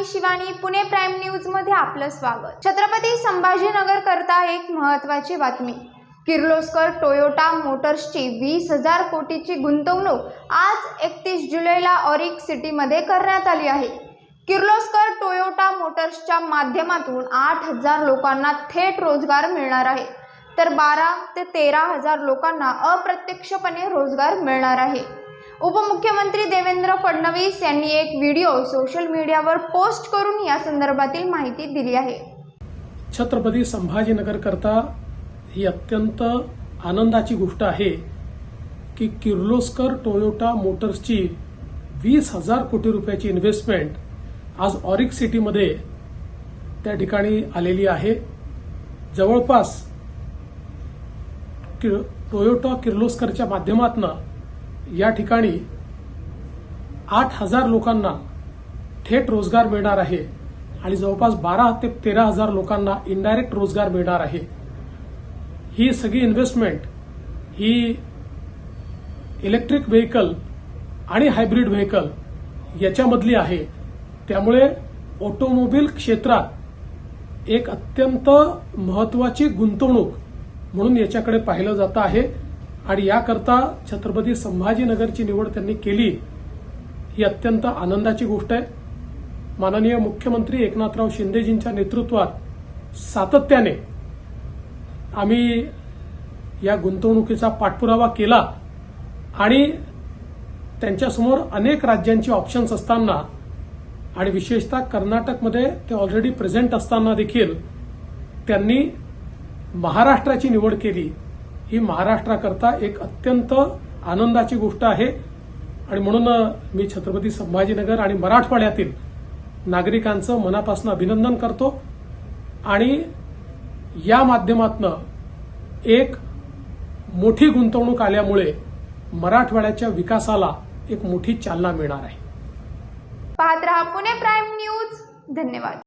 मी Shivani Pune prime न्यूजमध्ये आपलं स्वागत. छत्रपती संभाजीनगर करता एक महत्वाची बातमी. किर्लोस्कर टोयोटा मोटर्सची वीस हजार कोटीची गुंतवणूक आज एकतीस जुलैला ऑरिक सिटीमध्ये करण्यात आली आहे. किर्लोस्कर टोयोटा मोटर्सच्या माध्यमातून आठ हजार लोकांना थेट रोजगार मिळणार आहे. तर बारा ते तेरा हजार लोकांना अप्रत्यक्षपणे रोजगार मिळणार आहे. उपमुख्यमंत्री देवेंद्र फडणवीस यांनी एक व्हिडिओ सोशल मीडियावर पोस्ट करून या संदर्भातील माहिती दिली आहे. छत्रपती संभाजीनगरकरता ही अत्यंत आनंदाची गोष्ट आहे की किर्लोस्कर टोयोटा मोटर्सची वीस हजार कोटी रुपयाची इन्व्हेस्टमेंट आज ऑरिक सिटीमध्ये त्या ठिकाणी आलेली आहे. जवळपास कि- टोयोटा किर्लोस्करच्या माध्यमातून या ठिकाणी आठ हजार लोकांना थेट रोजगार मिळणार आहे आणि जवळपास बारा ते तेरा हजार लोकांना इनडायरेक्ट रोजगार मिळणार आहे. ही सगळी इन्व्हेस्टमेंट ही इलेक्ट्रिक व्हेकल आणि हायब्रिड व्हेकल याच्यामधली आहे. त्यामुळे ऑटोमोबाईल क्षेत्रात एक अत्यंत महत्वाची गुंतवणूक म्हणून याच्याकडे पाहिलं जातं आहे. आणि याकरता छत्रपती संभाजीनगरची निवड त्यांनी केली ही अत्यंत आनंदाची गोष्ट आहे. माननीय मुख्यमंत्री एकनाथराव शिंदेजींच्या नेतृत्वात सातत्याने आम्ही या गुंतवणुकीचा पाठपुरावा केला आणि त्यांच्यासमोर अनेक राज्यांची ऑप्शन्स असताना आणि विशेषतः कर्नाटकमध्ये ते ऑलरेडी प्रेझेंट असताना देखील त्यांनी महाराष्ट्राची निवड केली. ही महाराष्ट्राकरता एक अत्यंत आनंदाची गोष्ट आहे. आणि म्हणून मी छत्रपती संभाजीनगर आणि मराठवाड्यातील नागरिकांचं मनापासून अभिनंदन करतो. आणि या माध्यमातनं एक मोठी गुंतवणूक आल्यामुळे मराठवाड्याच्या विकासाला एक मोठी चालना मिळणार आहे. पाहत रहा पुणे प्राईम न्यूज. धन्यवाद.